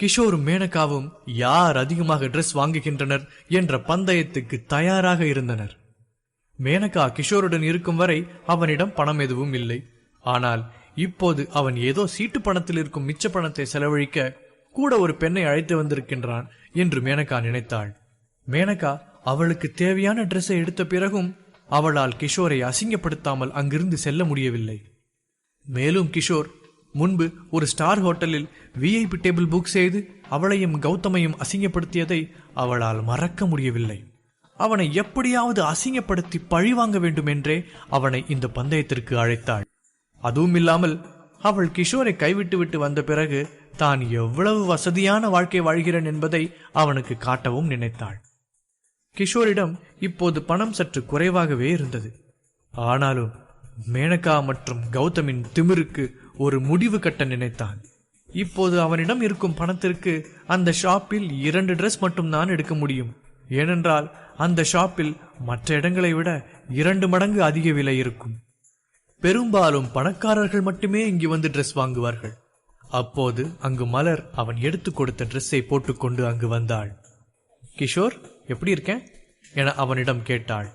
கிஷோரும் மேனகாவும் யார் அதிகமாக டிரெஸ் வாங்குகின்றனர் என்ற பந்தயத்துக்கு தயாராக இருந்தனர். மேனகா கிஷோருடன் இருக்கும் வரை அவனிடம் பணம் எதுவும் இல்லை. ஆனால் இப்போது அவன் ஏதோ சீட்டு பணத்தில் இருக்கும் மிச்ச பணத்தை செலவழிக்க கூட ஒரு பெண்ணை அழைத்து வந்திருக்கின்றான் என்று மேனகா நினைத்தாள். மேனகா அவளுக்கு தேவையான Dress-ஐ எடுத்த பிறகும் அவளால் கிஷோரை அசிங்கப்படுத்தாமல் அங்கிருந்து செல்ல முடியவில்லை. மேலும் கிஷோர் முன்பு ஒரு ஸ்டார் ஹோட்டலில் விஐபி டேபிள் புக் செய்து அவளையும் கௌதமையும் அசிங்கப்படுத்தியதை அவளால் மறக்க முடியவில்லை. அவனை எப்படியாவது அசிங்கப்படுத்தி பழிவாங்க வேண்டும் என்றே அவனை இந்த பந்தயத்திற்கு அழைத்தாள். அதுவும் இல்லாமல் அவள் கிஷோரை கைவிட்டு விட்டு வந்த பிறகு தான் எவ்வளவு வசதியான வாழ்க்கை வாழ்கிறேன் என்பதை அவனுக்கு காட்டவும் நினைத்தாள். கிஷோரிடம் இப்போது பணம் சற்று குறைவாகவே இருந்தது. ஆனாலும் மேனகா மற்றும் கௌதமின் திமிருக்கு ஒரு முடிவு கட்ட நினைத்தான். இப்போது அவனிடம் இருக்கும் பணத்திற்கு அந்த ஷாப்பில் இரண்டு ட்ரெஸ் மட்டும்தான் எடுக்க முடியும். ஏனென்றால் அந்த ஷாப்பில் மற்ற இடங்களை விட இரண்டு மடங்கு அதிக விலை இருக்கும். பெரும்பாலும் பணக்காரர்கள் மட்டுமே இங்கு வந்து ட்ரெஸ் வாங்குவார்கள். அப்போது அங்கு மலர் அவன் எடுத்து கொடுத்த ட்ரெஸ்ஸை போட்டுக்கொண்டு அங்கு வந்தாள். கிஷோர் எப்படி இருக்கேன்? என அவனிடம் கேட்டாள்.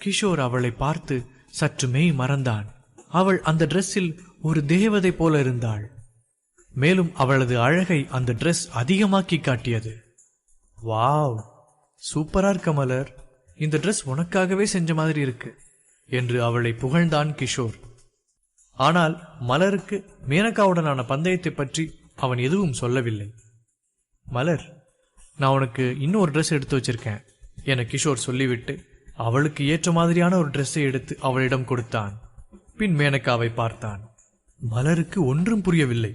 கிஷோர் அவளை பார்த்து சற்று மெய் மறந்தான். அவள் அந்த ட்ரெஸ்ஸில் ஒரு தேவதை போல இருந்தாள். மேலும் அவளது அழகை அந்த ட்ரெஸ் அதிகமாக்கி காட்டியது. வாவ் சூப்பரா இருக்க மலர். இந்த ட்ரெஸ் உனக்காகவே செஞ்ச மாதிரி இருக்கு என்று அவளை புகழ்ந்தான் கிஷோர். ஆனால் மலருக்கு மேனகாவுடனான பந்தயத்தை பற்றி அவன் எதுவும் சொல்லவில்லை. மலர் நான் உனக்கு இன்னும் ஒரு ட்ரெஸ் எடுத்து வச்சிருக்கேன். என கிஷோர் சொல்லிவிட்டு அவளுக்கு ஏற்ற மாதிரியான ஒரு ட்ரெஸ்ஸை எடுத்து அவளிடம் கொடுத்தான். பின் மேனகாவை பார்த்தான். மலருக்கு ஒன்றும் புரியவில்லை.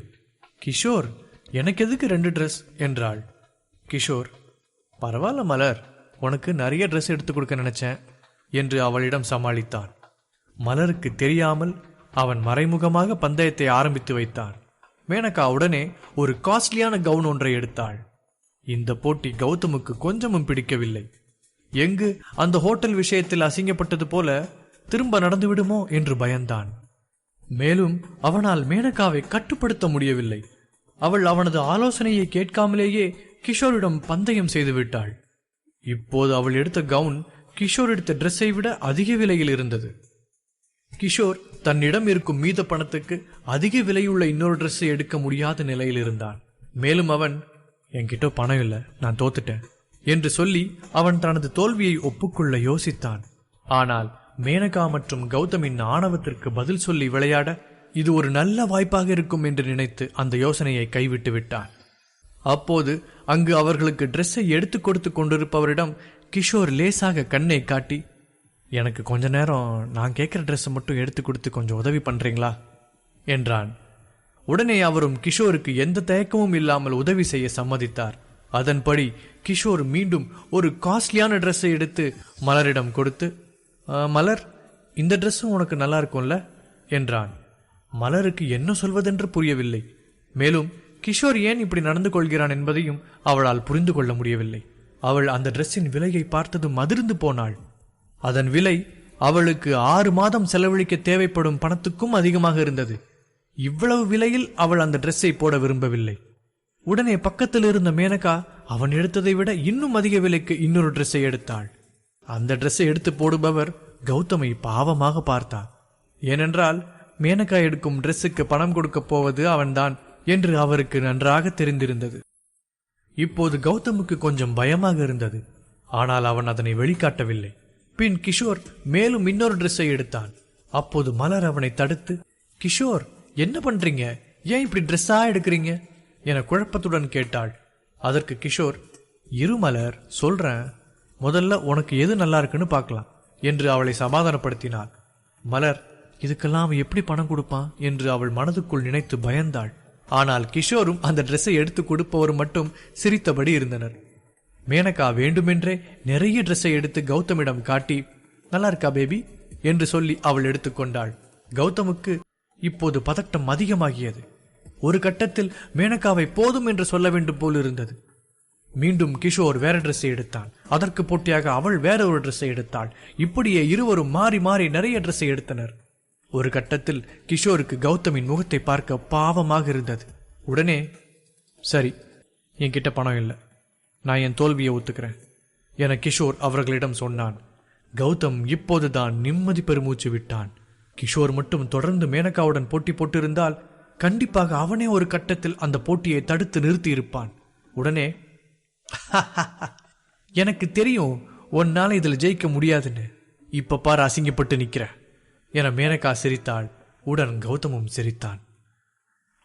கிஷோர் எனக்கு எதுக்கு ரெண்டு ட்ரெஸ் என்றாள். கிஷோர் பரவாயில்ல மலர் உனக்கு நிறைய ட்ரெஸ் எடுத்து கொடுக்க நினைச்சேன் என்று அவளிடம் சமாளித்தான். மலருக்கு தெரியாமல் அவன் மறைமுகமாக பந்தயத்தை ஆரம்பித்து வைத்தான். மேனகா உடனே ஒரு காஸ்ட்லியான கவுன் ஒன்றை எடுத்தாள். இந்த போட்டி கௌதமுக்கு கொஞ்சமும் பிடிக்கவில்லை. எங்கு அந்த ஹோட்டல் விஷயத்தில் அசிங்கப்பட்டது போல திரும்ப நடந்துவிடுமோ என்று பயந்தான். மேலும் அவனால் மேனகாவை கட்டுப்படுத்த முடியவில்லை. அவள் அவனது ஆலோசனையை கேட்காமலேயே கிஷோரிடம் பந்தயம் செய்து விட்டாள். இப்போது அவள் எடுத்த கவுன் கிஷோர் எடுத்த ட்ரெஸ்ஸை விட அதிக விலையில் இருந்தது. கிஷோர் தன்னிடம் இருக்கும் மீத பணத்துக்கு அதிக விலையுள்ள இன்னொரு ட்ரெஸ்ஸை எடுக்க முடியாத நிலையில் இருந்தான். மேலும் அவன் என்கிட்ட பணம் இல்லை நான் தோத்துட்டேன். என்று சொல்லி அவன் தனது தோல்வியை ஒப்புக்கொள்ள யோசித்தான். ஆனால் மேனகா மற்றும் கௌதமின் ஆணவத்திற்கு பதில் சொல்லி விளையாட இது ஒரு நல்ல வாய்ப்பாக இருக்கும் என்று நினைத்து அந்த யோசனையை கைவிட்டு விட்டான். அப்போது அங்கு அவர்களுக்கு ட்ரெஸ்ஸை எடுத்து கொடுத்து கொண்டிருப்பவரிடம் கிஷோர் லேசாக கண்ணை காட்டி எனக்கு கொஞ்ச நேரம் நான் கேட்குற ட்ரெஸ்ஸை மட்டும் எடுத்து கொடுத்து கொஞ்சம் உதவி பண்றீங்களா? என்றான். உடனே அவரும் கிஷோருக்கு எந்த தயக்கமும் இல்லாமல் உதவி செய்ய சம்மதித்தார். அதன்படி கிஷோர் மீண்டும் ஒரு காஸ்ட்லியான ட்ரெஸ்ஸை எடுத்து மலரிடம் கொடுத்து மலர் இந்த ட்ரெஸ்ஸும் உனக்கு நல்லா இருக்கும்ல என்றான். மலருக்கு என்ன சொல்வதென்று புரியவில்லை. மேலும் கிஷோர் ஏன் இப்படி நடந்து கொள்கிறான் என்பதையும் அவளால் புரிந்து கொள்ள முடியவில்லை. அவள் அந்த ட்ரெஸ்ஸின் விலையை பார்த்ததும் அதிர்ந்து போனாள். அதன் விலை அவளுக்கு ஆறு மாதம் செலவழிக்க தேவைப்படும் பணத்துக்கும் அதிகமாக இருந்தது. இவ்வளவு விலையில் அவள் அந்த ட்ரெஸ்ஸை போட விரும்பவில்லை. உடனே பக்கத்தில் இருந்த மேனகா அவன் எடுத்ததை விட இன்னும் அதிக விலைக்கு இன்னொரு ட்ரெஸ்ஸை எடுத்தாள். அந்த ட்ரெஸ்ஸை எடுத்து போடுபவர் கௌதமை பாவமாக பார்த்தார் ஏனென்றால் மேனகா எடுக்கும் ட்ரெஸ்ஸுக்கு பணம் கொடுக்கப் போவது அவன்தான் என்று அவருக்கு நன்றாக தெரிந்திருந்தது. இப்போது கௌதமுக்கு கொஞ்சம் பயமாக இருந்தது. ஆனால் அவன் அதனை வெளிக்காட்டவில்லை. பின் கிஷோர் மேலும் இன்னொரு ட்ரெஸ்ஸை எடுத்தான். அப்போது மலர் அவனை தடுத்து கிஷோர் என்ன பண்றீங்க? ஏன் இப்படி ட்ரெஸ்ஸா எடுக்கிறீங்க? என குழப்பத்துடன் கேட்டாள். அதற்கு கிஷோர் இரு மலர் சொல்றேன். முதல்ல உனக்கு எது நல்லா இருக்குன்னு பார்க்கலாம் என்று அவளை சமாதானப்படுத்தினாள். மலர் இதுக்கெல்லாம் அவன் எப்படி பணம் கொடுப்பான் என்று அவள் மனதுக்குள் நினைத்து பயந்தாள். ஆனால் கிஷோரும் அந்த ட்ரெஸ்ஸை எடுத்து கொடுப்பவர் மட்டும் சிரித்தபடி இருந்தனர். மேனகா வேண்டுமென்றே நிறைய ட்ரெஸ்ஸை எடுத்து கௌதமிடம் காட்டி நல்லா இருக்கா பேபி? என்று சொல்லி அவள் எடுத்துக்கொண்டாள் கௌதமுக்கு இப்போது பதட்டம் அதிகமாகியது. ஒரு கட்டத்தில் மேனகாவை போதும் என்று சொல்ல வேண்டும் போல் இருந்தது. மீண்டும் கிஷோர் வேற ட்ரெஸ்ஸை எடுத்தான். அதற்கு போட்டியாக அவள் வேற ஒரு ட்ரெஸ்ஸை எடுத்தாள். இப்படியே இருவரும் மாறி மாறி நிறைய ட்ரெஸ்ஸை எடுத்தனர். ஒரு கட்டத்தில் கிஷோருக்கு கௌதமின் முகத்தை பார்க்க பாவமாக இருந்தது. உடனே சரி என்கிட்ட பணம் இல்லை. நான் என் தோல்வியை ஒத்துக்கிறேன். என கிஷோர் அவர்களிடம் சொன்னான். கௌதம் இப்போதுதான் நிம்மதி பெருமூச்சு விட்டான். கிஷோர் மட்டும் தொடர்ந்து மேனகாவுடன் போட்டி போட்டிருந்தால் கண்டிப்பாக அவனே ஒரு கட்டத்தில் அந்த போட்டியை தடுத்து நிறுத்தி இருப்பான் உடனே எனக்கு தெரியும் உன்னால இதில் ஜெயிக்க முடியாதுன்னு. இப்ப பாரு அசிங்கப்பட்டு நிக்கிற. என மேனகா சிரித்தாள். உடன் கௌதமும் சிரித்தான்.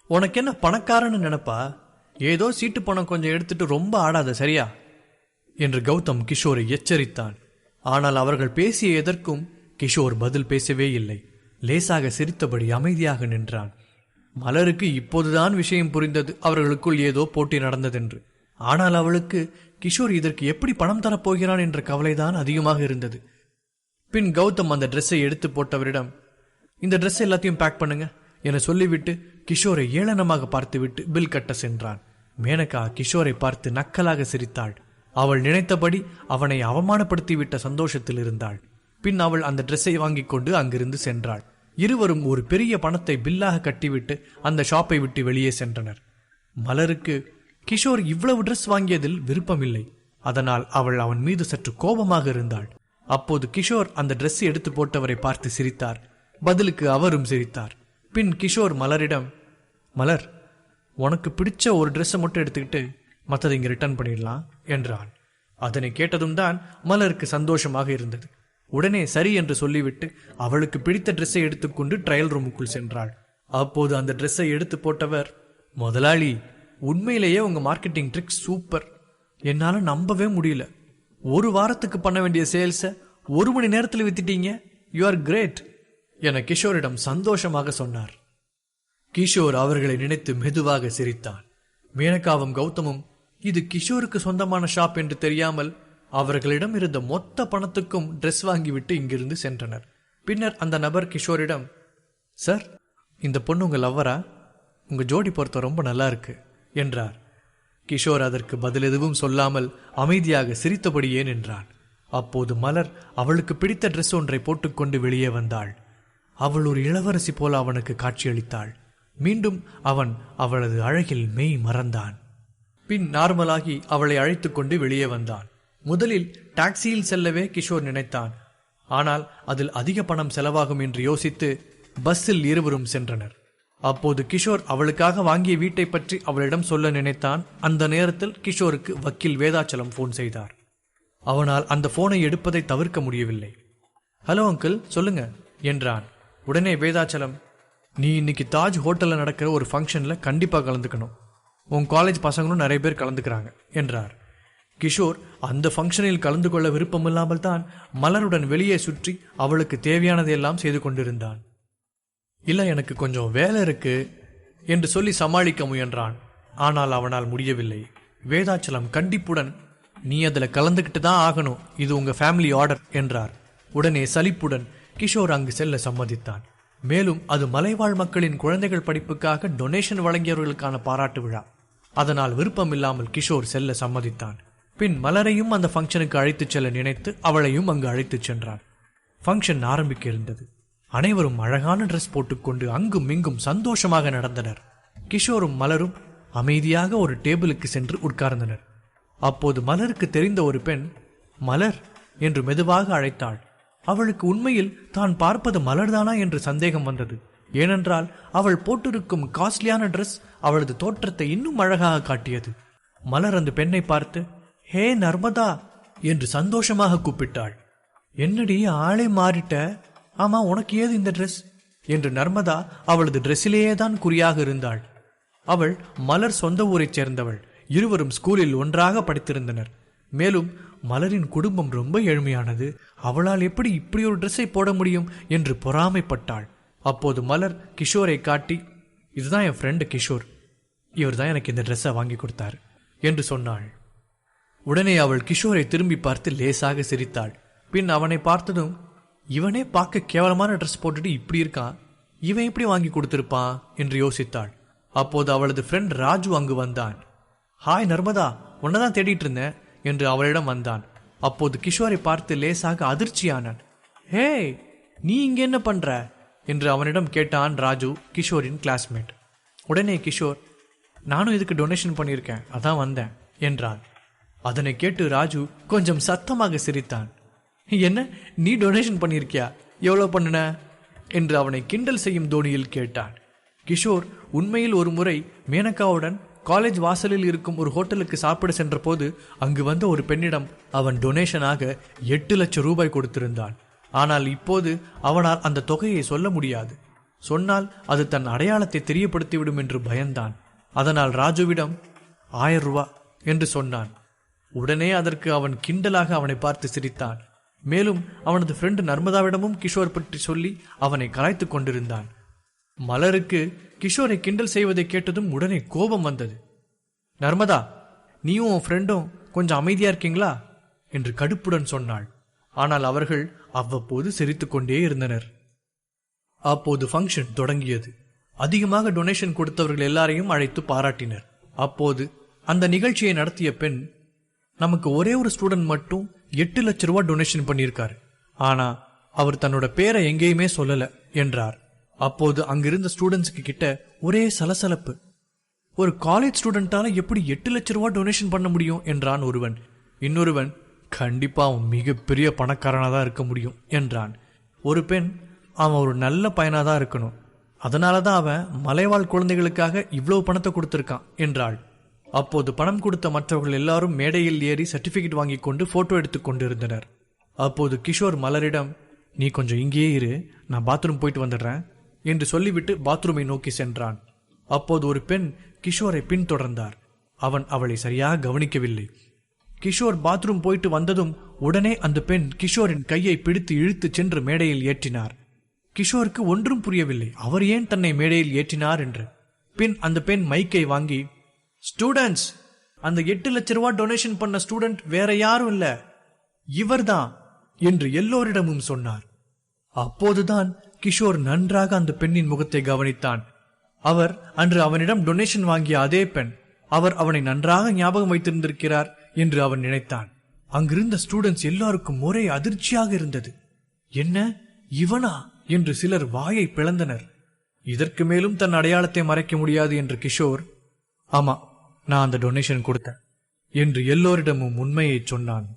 உனக்கு என்ன பணக்காரன்னு நினைப்பா? ஏதோ சீட்டு பணம் கொஞ்சம் எடுத்துட்டு ரொம்ப ஆடாத சரியா? என்று கௌதம் கிஷோரை எச்சரித்தான். ஆனால் அவர்கள் பேசிய எதற்கும் கிஷோர் பதில் பேசவே இல்லை. லேசாக சிரித்தபடி அமைதியாக நின்றான். மலருக்கு இப்போதுதான் விஷயம் புரிந்தது. அவர்களுக்குள் ஏதோ போட்டி நடந்ததென்று. ஆனால் அவளுக்கு கிஷோர் இதற்கு எப்படி பணம் தரப்போகிறான் என்ற கவலைதான் அதிகமாக இருந்தது. பின் கௌதம் அந்த ட்ரெஸ்ஸை எடுத்து போட்டவரிடம் இந்த ட்ரெஸ் எல்லாத்தையும் பேக் பண்ணுங்க என சொல்லிவிட்டு கிஷோரை ஏளனமாக பார்த்துவிட்டு பில் கட்ட சென்றான். மேனகா கிஷோரை பார்த்து நக்கலாக சிரித்தாள். அவள் நினைத்தபடி அவனை அவமானப்படுத்திவிட்ட சந்தோஷத்தில் இருந்தாள். பின் அவள் அந்த ட்ரெஸ்ஸை வாங்கிக் கொண்டு அங்கிருந்து சென்றாள். இருவரும் ஒரு பெரிய பணத்தை பில்லாக கட்டிவிட்டு அந்த ஷாப்பை விட்டு வெளியே சென்றனர். மலருக்கு கிஷோர் இவ்வளவு ட்ரெஸ் வாங்கியதில் விருப்பமில்லை. அதனால் அவள் அவன் மீது சற்று கோபமாக இருந்தாள். அப்போது கிஷோர் அந்த Dress எடுத்து போட்டவரை பார்த்து சிரித்தார். பதிலுக்கு அவரும் சிரித்தார். பின் கிஷோர் மலரிடம் மலர் உனக்கு பிடிச்ச ஒரு ட்ரெஸ்ஸை மட்டும் எடுத்துக்கிட்டு மற்றதை இங்கே ரிட்டர்ன் பண்ணிடலாம் என்றான். அதனை கேட்டதும் தான் மலருக்கு சந்தோஷமாக இருந்தது. உடனே சரி என்று சொல்லிவிட்டு அவளுக்கு பிடித்த ட்ரெஸ்ஸை எடுத்துக்கொண்டு ட்ரையல் ரூமுக்குள் சென்றாள். அப்போது அந்த ட்ரெஸ்ஸை எடுத்து போட்டவர் முதலாளி உண்மையிலேயே உங்க மார்க்கெட்டிங் ட்ரிக் சூப்பர் என்னால நம்பவே முடியல. ஒரு வாரத்துக்கு பண்ண வேண்டிய சேல்ஸை ஒரு மணி நேரத்தில் வித்துட்டீங்க. யூ ஆர் கிரேட் என கிஷோரிடம் சந்தோஷமாக சொன்னார். கிஷோர் அவர்களை நினைத்து மெதுவாக சிரித்தான் மேனகாவும் கௌதமும் இது கிஷோருக்கு சொந்தமான ஷாப் என்று தெரியாமல் அவர்களிடம் இருந்த மொத்த பணத்துக்கும் ட்ரெஸ் வாங்கிவிட்டு இங்கிருந்து சென்றனர். பின்னர் அந்த நபர் கிஷோரிடம் சார் இந்த பொண்ணு உங்கள் லவ்வரா உங்கள் ஜோடி பொருத்தம் ரொம்ப நல்லா இருக்கு என்றார். கிஷோர் அதற்கு பதில் எதுவும் சொல்லாமல் அமைதியாக சிரித்தபடியே நின்றான். அப்போது மலர் அவளுக்கு பிடித்த ட்ரெஸ் ஒன்றை போட்டுக்கொண்டு வெளியே வந்தாள். அவள் ஒரு இளவரசி போல அவனுக்கு காட்சியளித்தாள். மீண்டும் அவன் அவளது அழகில் மெய் மறந்தான். பின் நார்மலாகி அவளை அழைத்துக்கொண்டு வெளியே வந்தான். முதலில் டாக்ஸியில் செல்லவே கிஷோர் நினைத்தான். ஆனால் அதில் அதிக பணம் செலவாகும் என்று யோசித்து பஸ்ஸில் இருவரும் சென்றனர். அப்போது கிஷோர் அவளுக்காக வாங்கிய வீட்டை பற்றி அவளிடம் சொல்ல நினைத்தான். அந்த நேரத்தில் கிஷோருக்கு வக்கீல் வேதாச்சலம் ஃபோன் செய்தார். அவனால் அந்த போனை எடுப்பதை தவிர்க்க முடியவில்லை. ஹலோ அங்கிள் சொல்லுங்க என்றான். உடனே வேதாச்சலம் நீ இன்னைக்கு தாஜ் ஹோட்டலில் நடக்கிற ஒரு ஃபங்க்ஷனில் கண்டிப்பாக கலந்துக்கணும். உன் காலேஜ் பசங்களும் நிறைய பேர் கலந்துக்கிறாங்க என்றார். கிஷோர் அந்த ஃபங்க்ஷனில் கலந்து கொள்ள விருப்பமில்லாமல் தான் மலருடன் வெளியே சுற்றி அவளுக்கு தேவையானதையெல்லாம் செய்து கொண்டிருந்தான். இல்லை எனக்கு கொஞ்சம் வேலை இருக்கு என்று சொல்லி சமாளிக்க முயன்றான். ஆனால் அவனால் முடியவில்லை. வேதாச்சலம் கண்டிப்புடன். நீ அதில் கலந்துக்கிட்டு தான் ஆகணும். இது உங்கள் ஃபேமிலி ஆர்டர் என்றார். உடனே சலிப்புடன் கிஷோர் அங்கு செல்ல சம்மதித்தான். மேலும் அது மலைவாழ் மக்களின் குழந்தைகள் படிப்புக்காக டொனேஷன் வழங்கியவர்களுக்கான பாராட்டு விழா. அதனால் விருப்பமில்லாமல் கிஷோர் செல்ல சம்மதித்தான். பின் மலரையும் அந்த ஃபங்க்ஷனுக்கு அழைத்துச் செல்ல நினைத்து அவளையும் அங்கு அழைத்துச் சென்றான் ஃபங்க்ஷன் ஆரம்பிக்க இருந்தது அனைவரும் அழகான ட்ரெஸ் போட்டுக்கொண்டு அங்கும் இங்கும் சந்தோஷமாக நடந்தனர். கிஷோரும் மலரும் அமைதியாக ஒரு டேபிளுக்கு சென்று உட்கார்ந்தனர். அப்போது மலருக்கு தெரிந்த ஒரு பெண் மலர் என்று மெதுவாக அழைத்தாள். அவளுக்கு உண்மையில் தான் பார்ப்பது மலர்தானா என்று சந்தேகம் வந்தது. ஏனென்றால் அவள் போட்டிருக்கும் காஸ்ட்லியான ட்ரெஸ் அவளது தோற்றத்தை இன்னும் அழகாக காட்டியது. மலர் அந்த பெண்ணை பார்த்து ஹே நர்மதா என்று சந்தோஷமாக கூப்பிட்டாள். என்னடி ஆளே மாறிட்ட? ஆமா உனக்கு ஏது இந்த ட்ரெஸ் என்று நர்மதா அவளது ட்ரெஸ்ஸிலேயே தான் குறியாக இருந்தாள். அவள் மலர் சொந்த ஊரைச் சேர்ந்தவள். இருவரும் ஸ்கூலில் ஒன்றாக படித்திருந்தனர். மேலும் மலரின் குடும்பம் ரொம்ப ஏழ்மையானது. அவளால் எப்படி இப்படி ஒரு ட்ரெஸ்ஸை போட முடியும் என்று பொறாமைப்பட்டாள். அப்போது மலர் கிஷோரை காட்டி இதுதான் என் ஃப்ரெண்டு கிஷோர். இவர் தான் எனக்கு இந்த ட்ரெஸ்ஸை வாங்கி கொடுத்தார் என்று சொன்னாள். உடனே அவள் கிஷோரை திரும்பி பார்த்து லேசாக சிரித்தாள். பின் அவனை பார்த்ததும் இவனே பார்க்க கேவலமான ட்ரெஸ் போட்டுட்டு இப்படி இருக்கான் இவன் எப்படி வாங்கி கொடுத்திருப்பான் என்று யோசித்தாள். அப்போது அவளது ஃப்ரெண்ட் ராஜு அங்கு வந்தான். ஹாய் நர்மதா உன்னதான் தேடிட்டு இருந்தேன் என்று அவளிடம் வந்தான். அப்போது கிஷோரை பார்த்து லேசாக அதிர்ச்சியானான். ஹே நீ இங்க என்ன பண்ற? என்று அவனிடம் கேட்டான் ராஜு கிஷோரின் கிளாஸ்மேட் உடனே கிஷோர் நானும் இதுக்கு டொனேஷன் பண்ணியிருக்கேன் அதான் வந்தேன் என்றான். அதனை கேட்டு ராஜு கொஞ்சம் சத்தமாக சிரித்தான். என்ன நீ டொனேஷன் பண்ணியிருக்கியா? எவ்வளோ பண்ணுன? என்று அவனை கிண்டல் செய்யும் தோணியில் கேட்டான். கிஷோர் உண்மையில் ஒரு முறை மேனகாவுடன் காலேஜ் வாசலில் இருக்கும் ஒரு ஹோட்டலுக்கு சாப்பிட சென்றபோது அங்கு வந்த ஒரு பெண்ணிடம் அவன் டொனேஷனாக எட்டு லட்சம் ரூபாய் கொடுத்திருந்தான். ஆனால் இப்போது அவனால் அந்த தொகையை சொல்ல முடியாது. சொன்னால் அது தன் அடையாளத்தை தெரியப்படுத்திவிடும் என்று பயந்தான். அதனால் ராஜுவிடம் ஆயிரம் ரூபா என்று சொன்னான். உடனே அதற்கு அவன் கிண்டலாக அவனை பார்த்து சிரித்தான். மேலும் அவனது ஃப்ரெண்டு நர்மதாவிடமும் கிஷோர் பற்றி சொல்லி அவனை கலாய்த்து கொண்டிருந்தான். மலருக்கு கிஷோரை கிண்டல் செய்வதை கேட்டதும் உடனே கோபம் வந்தது. நர்மதா நீயும் உன் ஃப்ரெண்டும் கொஞ்சம் அமைதியா இருக்கீங்களா? என்று கடுப்புடன் சொன்னாள். ஆனால் அவர்கள் அவ்வப்போது சிரித்துக் கொண்டே இருந்தனர். அப்போது ஃபங்க்ஷன் தொடங்கியது. அதிகமாக டொனேஷன் கொடுத்தவர்கள் எல்லாரையும் அழைத்து பாராட்டினர். அப்போது அந்த நிகழ்ச்சியை நடத்திய பெண் நமக்கு ஒரே ஒரு ஸ்டூடெண்ட் மட்டும் எட்டு லட்ச ரூபா டொனேஷன் பண்ணியிருக்காரு. ஆனா அவர் தன்னோட பேரை எங்கேயுமே சொல்லல என்றார். அப்போது அங்கிருந்த ஸ்டூடெண்ட்ஸுக்கு கிட்ட ஒரே சலசலப்பு. ஒரு காலேஜ் ஸ்டூடெண்டால எப்படி எட்டு லட்ச ரூபா டொனேஷன் பண்ண முடியும்? என்றான் ஒருவன். இன்னொருவன் கண்டிப்பா அவன் மிகப்பெரிய பணக்காரனா தான் இருக்க முடியும் என்றான். ஒரு பெண் அவன் ஒரு நல்ல பையனா தான் இருக்கணும். அதனால தான் அவன் மலைவாழ் குழந்தைகளுக்காக இவ்வளவு பணத்தை கொடுத்திருக்கான் என்றாள். அப்போது பணம் கொடுத்த மற்றவர்கள் எல்லாரும் மேடையில் ஏறி சர்டிபிகேட் வாங்கி கொண்டு போட்டோ எடுத்துக் கொண்டிருந்தனர். அப்போது கிஷோர் மலரிடம் நீ கொஞ்சம் இங்கேயே இரு நான் பாத்ரூம் போயிட்டு வந்துடுறேன் என்று சொல்லிவிட்டு பாத்ரூமை நோக்கி சென்றான். அப்போது ஒரு பெண் கிஷோரை பின்தொடர்ந்தார். அவன் அவளை சரியாக கவனிக்கவில்லை. கிஷோர் பாத்ரூம் போயிட்டு வந்ததும் உடனே அந்த பெண் கிஷோரின் கையை பிடித்து இழுத்துச் சென்று மேடையில் ஏற்றினார். கிஷோருக்கு ஒன்றும் புரியவில்லை அவர் ஏன் தன்னை மேடையில் ஏற்றினார்? என்று. பின் அந்த பெண் மைக்கை வாங்கி ஸ்டூடெண்ட்ஸ் அந்த எட்டு லட்ச ரூபாய் டொனேஷன் பண்ண ஸ்டூடெண்ட் வேற யாரும் இல்ல. இவர்தான் என்று எல்லோரிடமும் சொன்னார். அப்போதுதான் கிஷோர் நன்றாக அந்த பெண்ணின் முகத்தை கவனித்தான். அவர் அன்று அவனிடம் டொனேஷன் வாங்கிய அதே பெண் அவர் அவனை நன்றாக ஞாபகம் வைத்திருந்திருக்கிறார் என்று அவன் நினைத்தான். அங்கிருந்த ஸ்டூடெண்ட்ஸ் எல்லாருக்கும் ஒரே அதிர்ச்சியாக இருந்தது. என்ன? இவனா? என்று சிலர் வாயை பிளந்தனர். இதற்கு மேலும் தன் அடையாளத்தை மறைக்க முடியாது என்று கிஷோர் ஆமா நான் அந்த டொனேஷன் கொடுத்தேன் என்று எல்லோரிடமும் உண்மையை சொன்னான்.